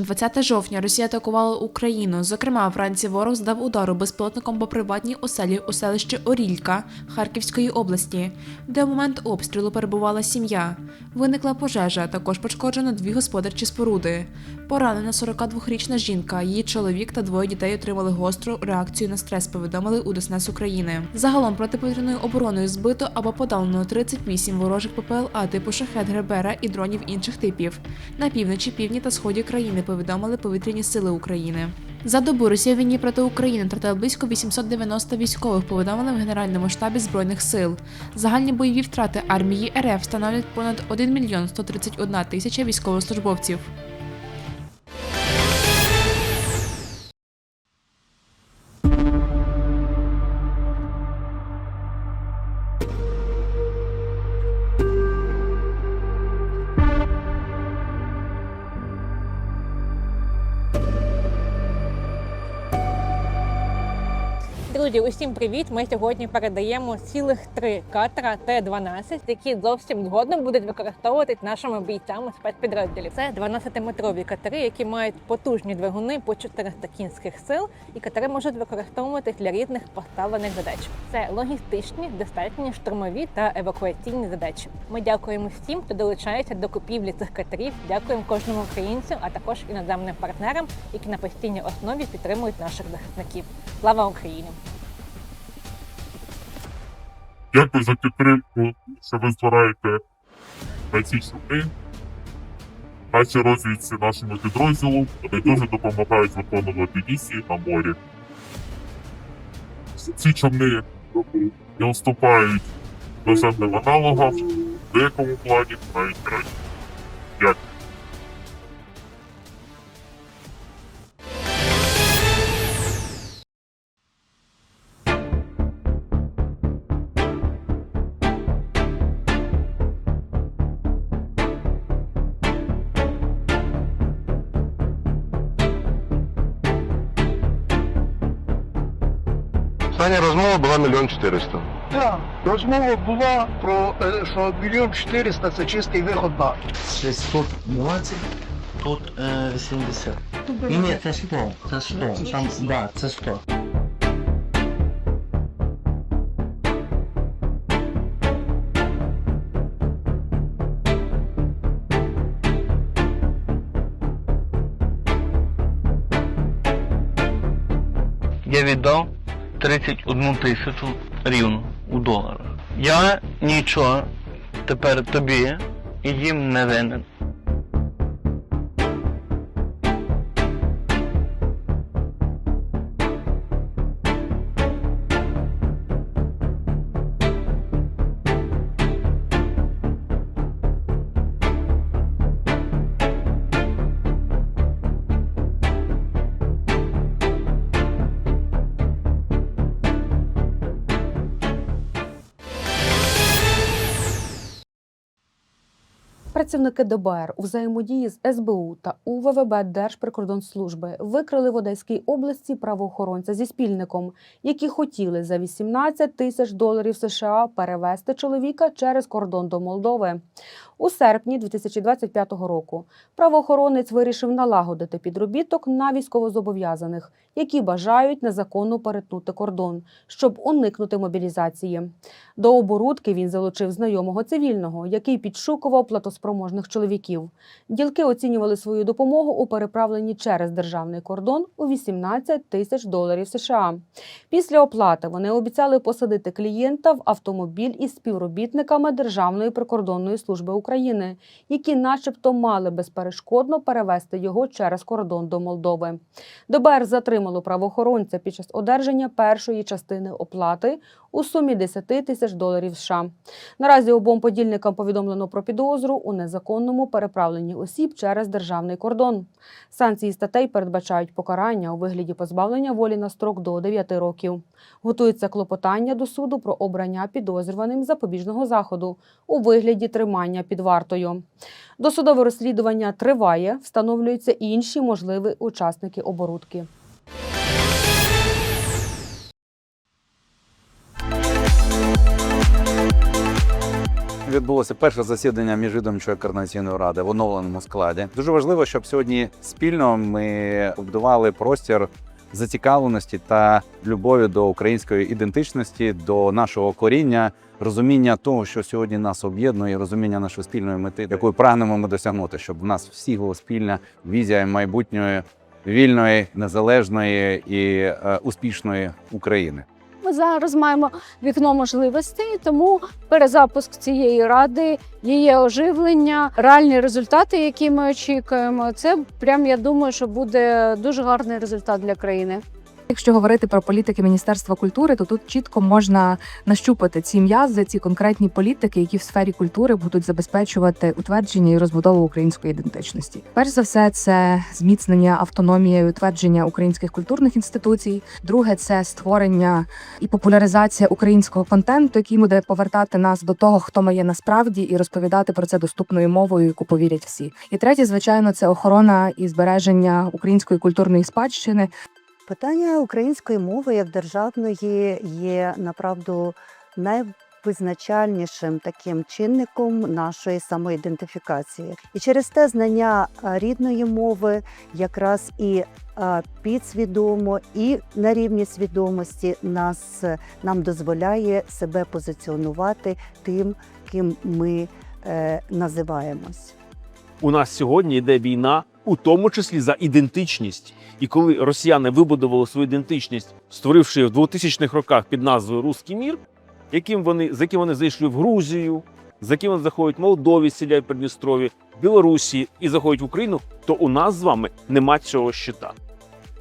на 20 жовтня Росія атакувала Україну. Зокрема, вранці ворог здав удару безпілотником по приватній оселі у селищі Орілька Харківської області, де в момент обстрілу перебувала сім'я. Виникла пожежа, також пошкоджено дві господарчі споруди. Поранена 42-річна жінка, її чоловік та двоє дітей отримали гостру реакцію на стрес. Повідомили у ДСНС України. Загалом протиповітряною обороною збито або подалено 38 ворожих ППЛА типу шахет Гребера і дронів інших типів. На півночі, півдні та сході країни повідомили повітряні сили України. За добу Росія в проти України втратила близько 890 військових. Повідомили в Генеральному штабі збройних сил. Загальні бойові втрати армії РФ становлять понад 1 мільйон 131 тисяча військовослужбовців. Друзі, усім привіт! Ми сьогодні передаємо цілих три катера Т-12, які зовсім згодом будуть використовуватись нашими бійцями спецпідрозділів. Це 12-метрові катери, які мають потужні двигуни по 400 кінських сил, і катери можуть використовуватись для різних поставлених задач. Це логістичні, достатні, штурмові та евакуаційні задачі. Ми дякуємо всім, хто долучається до купівлі цих катерів. Дякуємо кожному українцю, а також іноземним партнерам, які на постійній основі підтримують наших захисників. Слава Україні! Дякую за підтримку, що ви збираєте на ці суми. Наші розвідці нашому підрозділу вони дуже допомагають виконувати місії на морі. Ці човни не уступають наземним аналогам, в деякому плані навіть краще. Дякую. Остання розмова була мільйон чотириста. Так, розмова була про е, що мільйон чотириста це чистий виход на. Десь тут 20, тут е, 80. Ні, ні, це 100, це 100. Там, да, це 100. Я віддав 31 тисячу рівно у доларах. Я нічого тепер тобі і їм не винен. Працівники ДБР у взаємодії з СБУ та УВВБ Держприкордонслужби викрили в Одеській області правоохоронця зі спільником, які хотіли за 18 тисяч доларів США перевести чоловіка через кордон до Молдови. У серпні 2025 року правоохоронець вирішив налагодити підробіток на військовозобов'язаних, які бажають незаконно перетнути кордон, щоб уникнути мобілізації. До оборудки він залучив знайомого цивільного, який підшукував платоспроможних чоловіків. Ділки оцінювали свою допомогу у переправленні через державний кордон у 18 тисяч доларів США. Після оплати вони обіцяли посадити клієнта в автомобіль із співробітниками Державної прикордонної служби України, які, начебто, мали безперешкодно перевести його через кордон до Молдови. ДБР затримало правоохоронця під час одержання першої частини оплати у сумі 10 тисяч доларів США. Наразі обом подільникам повідомлено про підозру у незаконному переправленні осіб через державний кордон. Санкції статей передбачають покарання у вигляді позбавлення волі на строк до 9 років. Готується клопотання до суду про обрання підозрюваним запобіжного заходу у вигляді тримання під вартою. Досудове розслідування триває, встановлюються інші можливі учасники оборудки. Відбулося перше засідання міжвідомчої координаційної ради в оновленому складі. Дуже важливо, щоб сьогодні спільно ми будували простір зацікавленості та любові до української ідентичності, до нашого коріння, розуміння того, що сьогодні нас об'єднує, розуміння нашої спільної мети, якої прагнемо ми досягнути, щоб в нас всіх була спільна візія майбутньої вільної, незалежної і е, успішної України. Ми зараз маємо вікно можливостей, тому перезапуск цієї ради, її оживлення, реальні результати, які ми очікуємо. Це прям я думаю, що буде дуже гарний результат для країни. Якщо говорити про політики Міністерства культури, то тут чітко можна нащупати ці м'язи, ці конкретні політики, які в сфері культури будуть забезпечувати утвердження і розбудову української ідентичності. Перш за все, це зміцнення автономії і утвердження українських культурних інституцій. Друге це створення і популяризація українського контенту, який буде повертати нас до того, хто ми є насправді, і розповідати про це доступною мовою, яку повірять всі. І третє, звичайно, це охорона і збереження української культурної спадщини, Питання української мови як державної є направду найвизначальнішим таким чинником нашої самоідентифікації. І через те знання рідної мови якраз і підсвідомо, і на рівні свідомості нас нам дозволяє себе позиціонувати тим, ким ми е, називаємось. у нас сьогодні йде війна, у тому числі за ідентичність. І коли росіяни вибудували свою ідентичність, створивши в 2000-х роках під назвою Руський мір, яким вони, з яким вони зайшли в Грузію, з яким вони заходять в Молдові, сіляють Придністрові, Білорусі і заходять в Україну, то у нас з вами нема цього щита.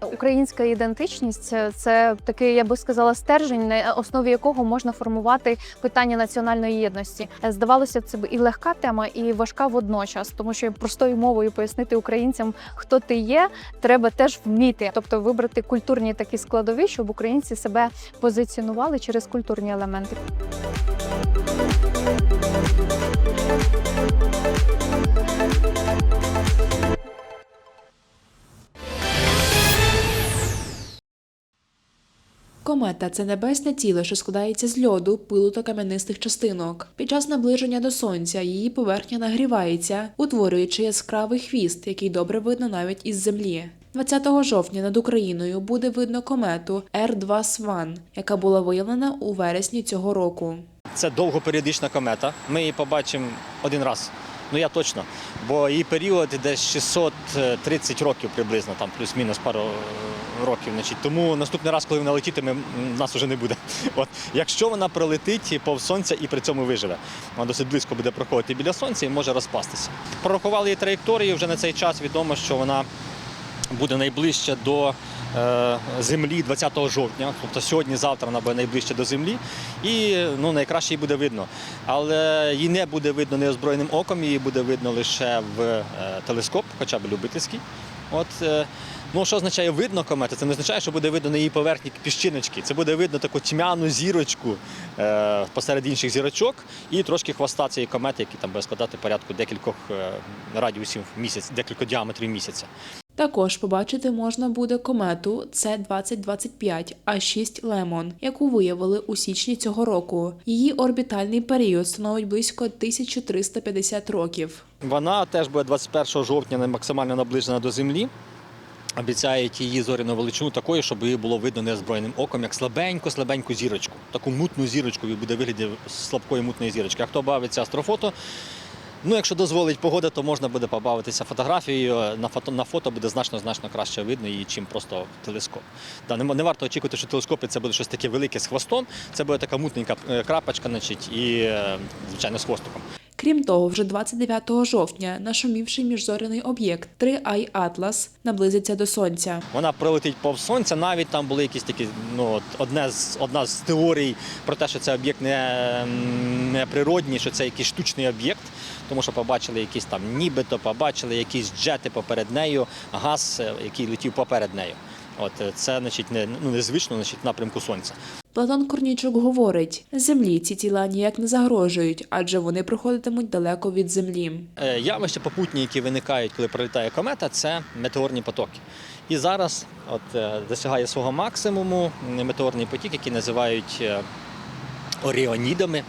Українська ідентичність це- це такий, я би сказала, стержень, на основі якого можна формувати питання національної єдності. Е, Здавалося, це б і легка тема, і важка водночас, тому що простою мовою пояснити українцям, хто ти є, треба теж вміти, тобто вибрати культурні такі складові, щоб українці себе позиціонували через культурні елементи. Комета це небесне тіло, що складається з льоду, пилу та кам'янистих частинок. Під час наближення до сонця її поверхня нагрівається, утворюючи яскравий хвіст, який добре видно навіть із землі. 20 жовтня над Україною буде видно комету R2 Сван, яка була виявлена у вересні цього року. Це довгоперіодична комета. Ми її побачимо один раз. Ну я точно. Бо її період десь 630 років приблизно, там плюс-мінус пару е, років. Значить. Тому наступний раз, коли вона летітиме, нас вже не буде. От якщо вона пролетить повз сонця і при цьому виживе, вона досить близько буде проходити біля сонця і може розпастися. Прорахували її траєкторію. Вже на цей час відомо, що вона буде найближче до землі 20 жовтня. Тобто сьогодні-завтра вона буде найближче до землі, і ну найкраще її буде видно. Але її не буде видно неозброєним оком, її буде видно лише в е, телескоп, хоча б любительський. От е, ну що означає видно комети? Це не означає, що буде видно на її поверхні піщиночки. Це буде видно таку тьмяну зірочку е, посеред інших зірочок і трошки хвоста цієї комети, який там буде складати порядку декількох е, радіусів місяць, декількох діаметрів місяця. Також побачити можна буде комету С-2025 А6 Лемон, яку виявили у січні цього року. Її орбітальний період становить близько 1350 років. Вона теж буде 21 жовтня максимально наближена до землі. Обіцяють її зоряну величину такою, щоб її було видно неозброєним оком, як слабеньку-слабеньку зірочку. Таку мутну зірочку буде вигляді слабкої мутної зірочки. А хто бавиться астрофото? Ну, якщо дозволить погода, то можна буде побавитися фотографією. На фото на фото буде значно значно краще видно її, чим просто телескоп. Да, не, не варто очікувати, що телескопи це буде щось таке велике з хвостом. Це буде така мутненька е, крапочка, значить, і е, звичайно з хвостиком. Крім того, вже 29 жовтня нашумівший міжзоряний об'єкт 3i Atlas наблизиться до сонця. Вона пролетить повз сонця. Навіть там були якісь такі, ну от одне з одна з теорій про те, що це об'єкт не, не природній, що це якийсь штучний об'єкт, тому що побачили якісь там, нібито побачили якісь джети поперед нею, газ, е, який летів поперед нею. От е, це, значить, не ну незвично, значить, напрямку сонця. Платон Корнічук говорить: Землі ці тіла ніяк не загрожують, адже вони проходитимуть далеко від землі. Е, Явища попутні, які виникають, коли пролітає комета, це метеорні потоки. І зараз от, досягає свого максимуму метеорний потік, який називають оріонідами.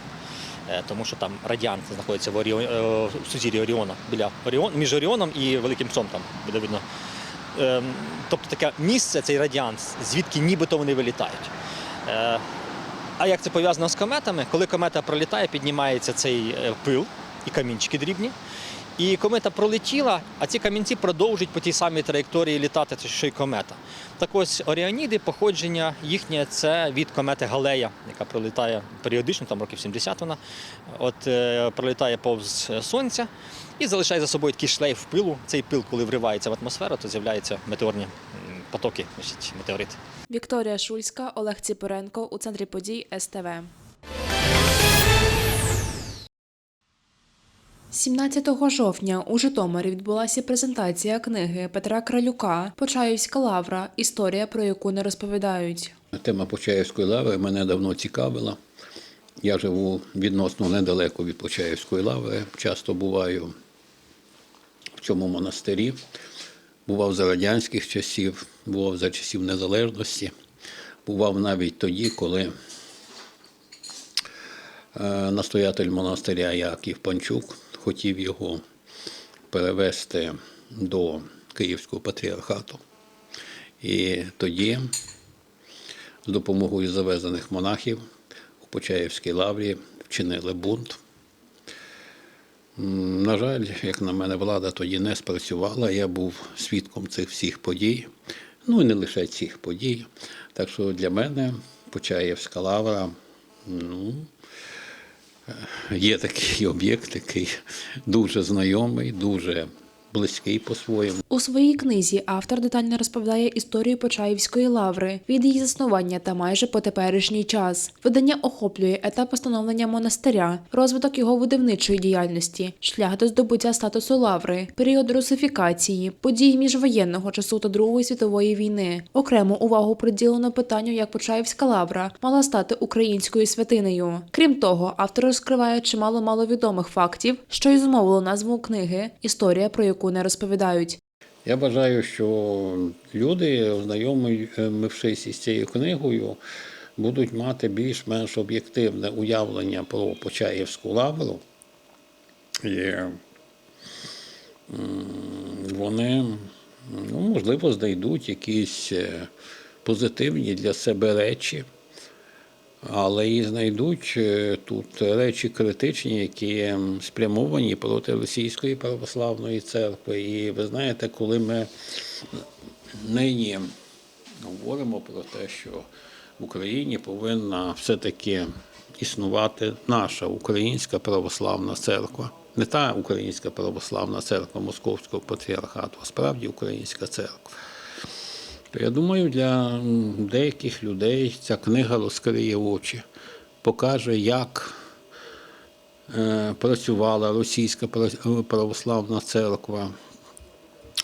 Е, тому що там радіант знаходиться в, Оріон, е, в сузір'ї Оріона біля Оріон, між Оріоном і Великим Псом там буде видно. Ем, Тобто таке місце, цей радіант, звідки нібито вони вилітають. Е, А як це пов'язано з кометами? Коли комета пролітає, піднімається цей пил і камінчики дрібні. І комета пролетіла, а ці камінці продовжують по тій самій траєкторії літати, що й комета. Так ось Оріоніди, походження їхнє це від комети Галея, яка пролітає періодично, там років 70 вона. От е, пролітає повз сонця і залишає за собою такий шлейф пилу. Цей пил, коли вривається в атмосферу, то з'являються метеорні потоки, значить, метеорити. Вікторія Шульська, Олег Ціпоренко у центрі подій СТВ. 17 жовтня у Житомирі відбулася презентація книги Петра Кралюка Почаївська лавра. Історія, про яку не розповідають. Тема Почаївської лаври мене давно цікавила. Я живу відносно недалеко від Почаївської лаври. Часто буваю в цьому монастирі. Бував за радянських часів, бував за часів незалежності, бував навіть тоді, коли е, настоятель монастиря Яків Панчук хотів його перевести до Київського патріархату. І тоді з допомогою завезених монахів у Почаївській лаврі вчинили бунт. На жаль, як на мене, влада тоді не спрацювала. Я був свідком цих всіх подій. Ну і не лише цих подій. Так що для мене Почаївська лавра ну, є такий об'єкт, який дуже знайомий, дуже близький по-своєму. У своїй книзі автор детально розповідає історію Почаївської лаври від її заснування та майже по теперішній час. Видання охоплює етап становлення монастиря, розвиток його видавничої діяльності, шлях до здобуття статусу лаври, період русифікації, події міжвоєнного часу та Другої світової війни. Окрему увагу приділено питанню, як Почаївська лавра мала стати українською святинею. Крім того, автор розкриває чимало маловідомих фактів, що й зумовило назву книги Історія, про яку не розповідають. Я вважаю, що люди, ознайомившись із цією книгою, будуть мати більш-менш об'єктивне уявлення про Почаївську лавру. І вони, ну, можливо, знайдуть якісь е, позитивні для себе речі, але і знайдуть е, тут речі критичні, які спрямовані проти Російської православної церкви. І ви знаєте, коли ми нині говоримо про те, що в Україні повинна все-таки існувати наша українська православна церква. Не та українська православна церква Московського патріархату, а справді українська церква. То я думаю, для деяких людей ця книга розкриє очі, покаже, як е, працювала російська православна церква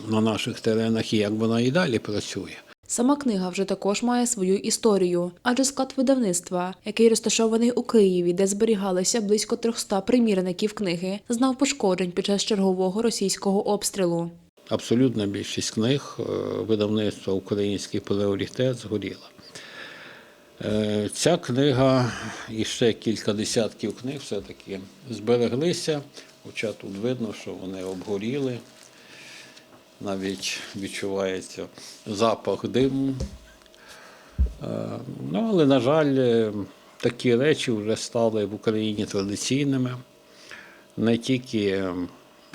на наших теренах і як вона і далі працює. Сама книга вже також має свою історію, адже склад видавництва, який розташований у Києві, де зберігалися близько 300 примірників книги, знав пошкоджень під час чергового російського обстрілу. Абсолютна більшість книг е, видавництва Український пріоритет згоріла. Е, Ця книга і ще кілька десятків книг все-таки збереглися, хоча тут видно, що вони обгоріли. Навіть відчувається запах диму. Е, Ну, але, на жаль, такі речі вже стали в Україні традиційними. Не тільки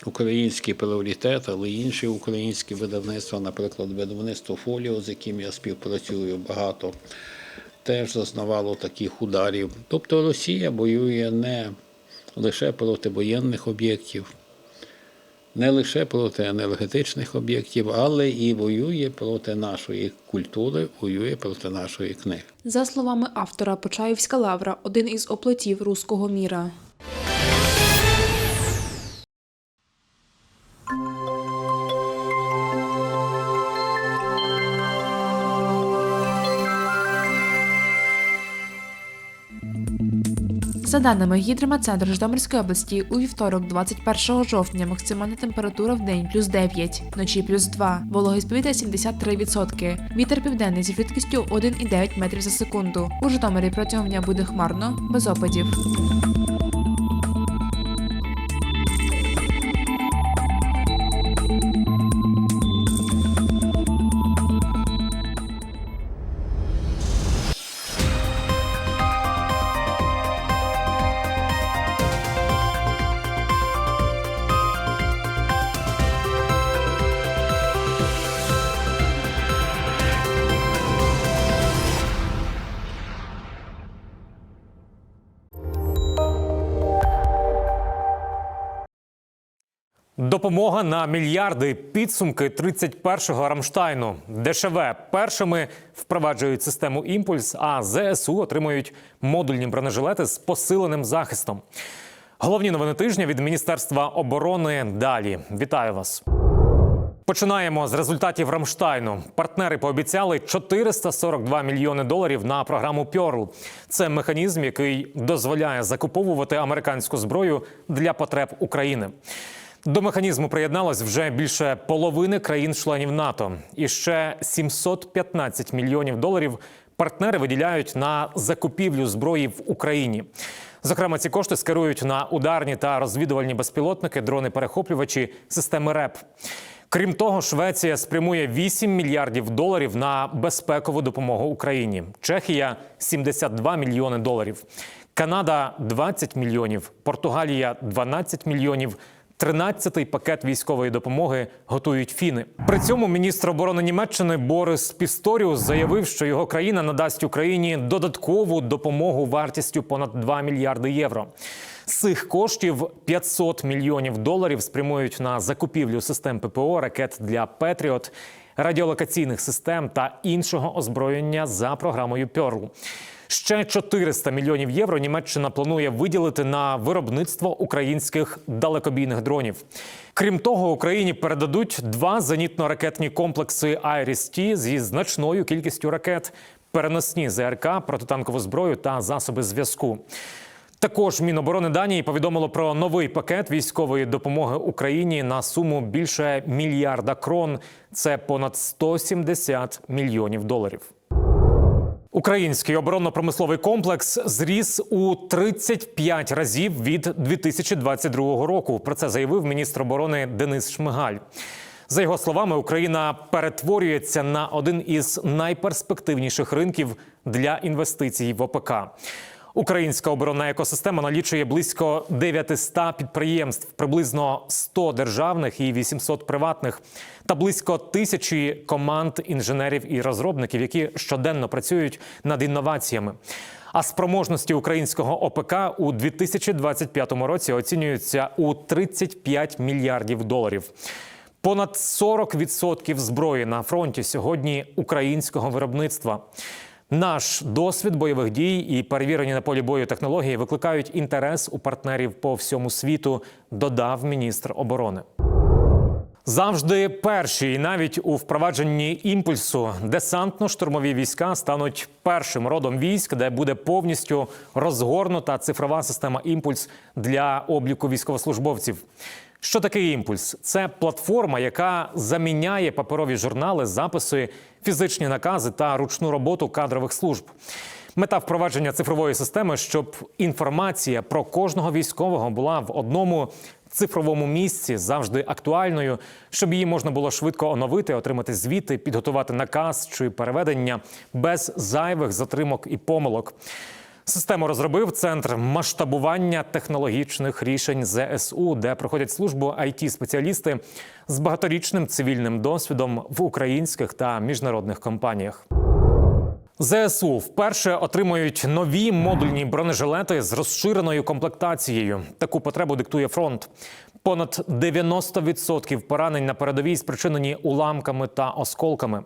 український пріоритет, але інші українські видавництва, наприклад, видавництво Фоліо, з яким я співпрацюю багато, теж зазнавало таких ударів. Тобто Росія воює не лише проти воєнних об'єктів, не лише проти енергетичних об'єктів, але і воює проти нашої культури, воює проти нашої книги. За словами автора, Почаївська лавра один із оплотів руського міра. За даними Гідрометцентру Житомирської області, у вівторок, 21 жовтня, максимальна температура в день плюс 9, вночі плюс 2, вологість повітря 73%. Вітер південний зі швидкістю 1,9 метрів за секунду. У Житомирі протягом дня буде хмарно, без опадів. Допомога на мільярди підсумки 31-го Рамштайну. ДШВ першими впроваджують систему імпульс, а ЗСУ отримують модульні бронежилети з посиленим захистом. Головні новини тижня від Міністерства оборони. Далі вітаю вас. Починаємо з результатів Рамштайну. Партнери пообіцяли 442 мільйони доларів на програму Пьорл. Це механізм, який дозволяє закуповувати американську зброю для потреб України. До механізму приєдналось вже більше половини країн-членів НАТО. І ще 715 мільйонів доларів партнери виділяють на закупівлю зброї в Україні. Зокрема, ці кошти скерують на ударні та розвідувальні безпілотники, дрони-перехоплювачі, системи РЕП. Крім того, Швеція спрямує 8 мільярдів доларів на безпекову допомогу Україні. Чехія 72 мільйони доларів. Канада 20 мільйонів, Португалія 12 мільйонів. 13-й пакет військової допомоги готують фіни. При цьому міністр оборони Німеччини Борис Пісторіус заявив, що його країна надасть Україні додаткову допомогу вартістю понад 2 мільярди євро. З цих коштів 500 мільйонів доларів спрямують на закупівлю систем ППО, ракет для Петріот, радіолокаційних систем та іншого озброєння за програмою Пьорл. Ще 400 мільйонів євро Німеччина планує виділити на виробництво українських далекобійних дронів. Крім того, Україні передадуть два зенітно-ракетні комплекси «Айріс-Ті» зі значною кількістю ракет, переносні ЗРК, протитанкову зброю та засоби зв'язку. Також Міноборони Данії повідомило про новий пакет військової допомоги Україні на суму більше мільярда крон. Це понад 170 мільйонів доларів. Український оборонно-промисловий комплекс зріс у 35 разів від 2022 року. Про це заявив міністр оборони Денис Шмигаль. За його словами, Україна перетворюється на один із найперспективніших ринків для інвестицій в ОПК. Українська оборонна екосистема налічує близько 900 підприємств, приблизно 100 державних і 800 приватних, та близько тисячі команд інженерів і розробників, які щоденно працюють над інноваціями. А спроможності українського ОПК у 2025 році оцінюються у 35 мільярдів доларів. Понад 40% зброї на фронті сьогодні українського виробництва. Наш досвід бойових дій і перевірені на полі бою технології викликають інтерес у партнерів по всьому світу, додав міністр оборони. Завжди перші, і навіть у впровадженні імпульсу десантно-штурмові війська стануть першим родом військ, де буде повністю розгорнута цифрова система імпульс для обліку військовослужбовців. Що таке імпульс? Це платформа, яка заміняє паперові журнали, записи, фізичні накази та ручну роботу кадрових служб. Мета впровадження цифрової системи, щоб інформація про кожного військового була в одному цифровому місці завжди актуальною, щоб її можна було швидко оновити, отримати звіти, підготувати наказ чи переведення без зайвих затримок і помилок. Систему розробив центр масштабування технологічних рішень ЗСУ, де проходять службу it спеціалісти з багаторічним цивільним досвідом в українських та міжнародних компаніях. ЗСУ вперше отримують нові модульні бронежилети з розширеною комплектацією. Таку потребу диктує фронт. Понад 90% поранень на передовій спричинені уламками та осколками.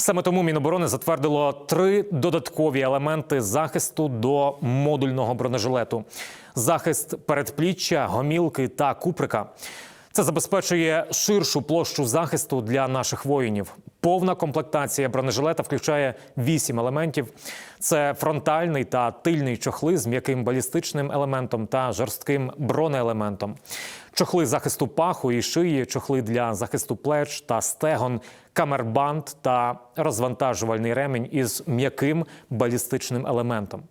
Саме тому Міноборони затвердило три додаткові елементи захисту до модульного бронежилету: захист передпліччя, гомілки та куприка. Це забезпечує ширшу площу захисту для наших воїнів. Повна комплектація бронежилета включає вісім елементів: це фронтальний та тильний чохли з м'яким балістичним елементом та жорстким бронеелементом, чохли захисту паху і шиї, чохли для захисту плеч та стегон, камербанд та розвантажувальний ремінь із м'яким балістичним елементом.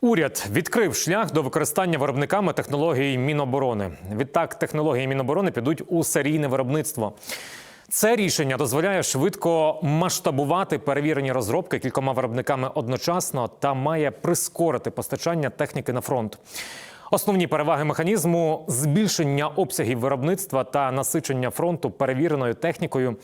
Уряд відкрив шлях до використання виробниками технологій Міноборони. Відтак, технології Міноборони підуть у серійне виробництво. Це рішення дозволяє швидко масштабувати перевірені розробки кількома виробниками одночасно та має прискорити постачання техніки на фронт. Основні переваги механізму збільшення обсягів виробництва та насичення фронту перевіреною технікою,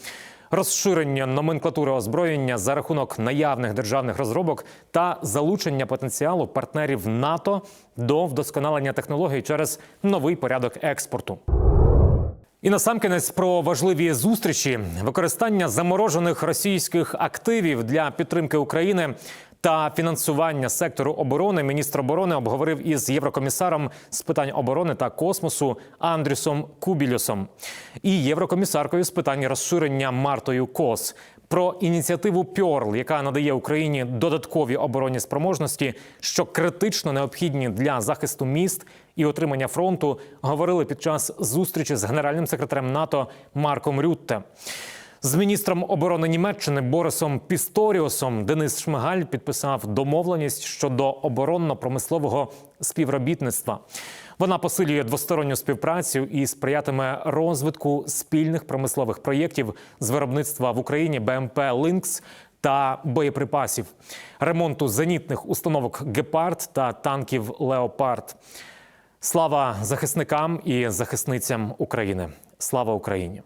розширення номенклатури озброєння за рахунок наявних державних розробок та залучення потенціалу партнерів НАТО до вдосконалення технологій через новий порядок експорту. І насамкінець про важливі зустрічі, використання заморожених російських активів для підтримки України та фінансування сектору оборони. Міністр оборони обговорив із єврокомісаром з питань оборони та космосу Андрюсом Кубілюсом і єврокомісаркою з питань розширення Мартою Кос. Про ініціативу Пьорл, яка надає Україні додаткові оборонні спроможності, що критично необхідні для захисту міст і отримання фронту, говорили під час зустрічі з генеральним секретарем НАТО Марком Рютте. З міністром оборони Німеччини Борисом Пісторіусом Денис Шмигаль підписав домовленість щодо оборонно-промислового співробітництва. Вона посилює двосторонню співпрацю і сприятиме розвитку спільних промислових проєктів з виробництва в Україні БМП Линкс та боєприпасів, ремонту зенітних установок Гепард та танків Леопард. Слава захисникам і захисницям України! Слава Україні!